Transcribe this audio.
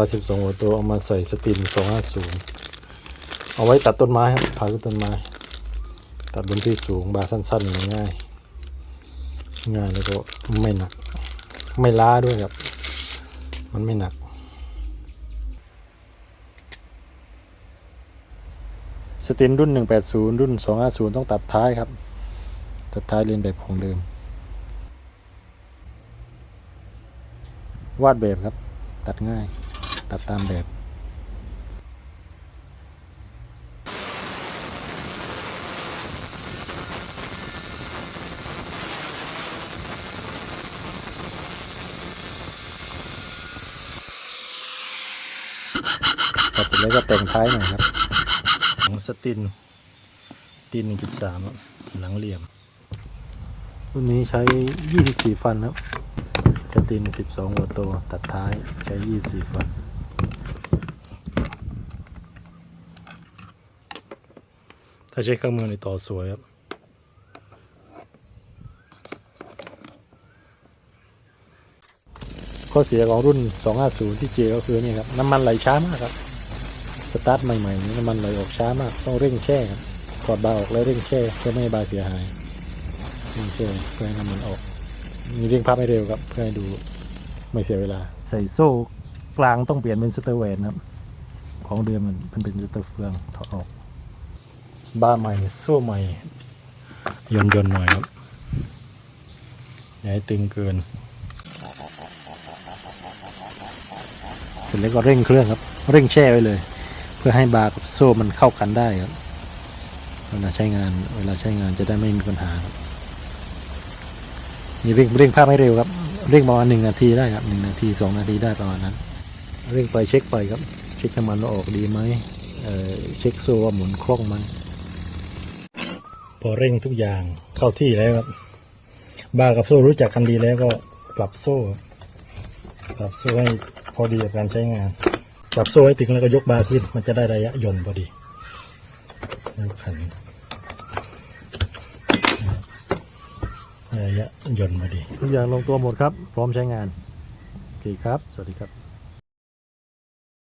ปลาสิบสองหัวตัวเอามาใส่สตินสองห้าศูนย์เอาไว้ตัดต้นไม้ครับผ่าขึ้นต้นไม้ ตัดบนที่สูงบาสั้นๆง่ายง่ายแล้วก็ไม่หนัก ไม่ล้าด้วยครับ มันไม่หนัก สตินรุ่น 180 รุ่น 250 ต้องตัดท้ายครับ ตัดท้ายเรียนแบบของเดิม วาดแบบครับ ตัดง่าย ตัดตามแบบตัดเสร็จแล้วก็แต่งท้ายหน่อยครับของสตินติน1.3ครับหลังเหลี่ยม รุ่นนี้ใช้ 24 ฟันครับ สติน 12 หัวโต ตัดท้ายใช้ 24 ฟัน ถ้าใช้เครื่องมือในต่อสวยครับข้อเสียของรุ่น 250 ที่เจก็คือนี่ครับน้ำมันไหลช้ามากครับ สตาร์ทใหม่ๆนี่น้ำมันไหลออกช้ามาก ต้องเร่งแช่ครับถอดบาออกแล้วเร่งแช่เพื่อไม่ให้บาเสียหายเร่งแช่เพื่อให้น้ำมันออกมีเร่งพับให้เร็วครับ เพื่อให้ดูไม่เสียเวลา ใส่โซ่กลางต้องเปลี่ยนเป็นสเตอร์แวนครับ ของเดิมมันเป็นสเตอร์เฟืองถอดออก บาใหม่โซ่ใหม่ยนยนหน่อยครับอย่าให้ตึงเกิน เสร็จแล้วก็เร่งเครื่องครับ เร่งแช่ไว้เลย เพื่อให้บาร์กับโซ่มันเข้ากันได้ครับเวลาใช้งานเวลาใช้งานจะได้ไม่มีปัญหาครับนี่เร่งเร่งภาพให้เร็วครับเร่งประมาณหนึ่งนาทีได้ครับหนึ่งนาทีสองนาทีได้ประมาณนั้น เร่งไปเช็คไปครับ เช็คน้ำมันว่าออกดีไหมเออเช็คโซ่ว่าหมุนคล่องไหม พอเร่งทุกอย่างเข้าที่แล้วครับบาร์กับโซ่รู้จักกันดีแล้วก็ปรับโซ่ปรับโซ่ให้พอดีกับการใช้งาน ปรับโซ่ให้ถึงแล้วก็ยกบาร์ขึ้น มันจะได้ระยะย่อนพอดีแล้วขันระยะย่อนพอดี ทุกอย่างลงตัวหมดครับ พร้อมใช้งานโอเคครับ สวัสดีครับ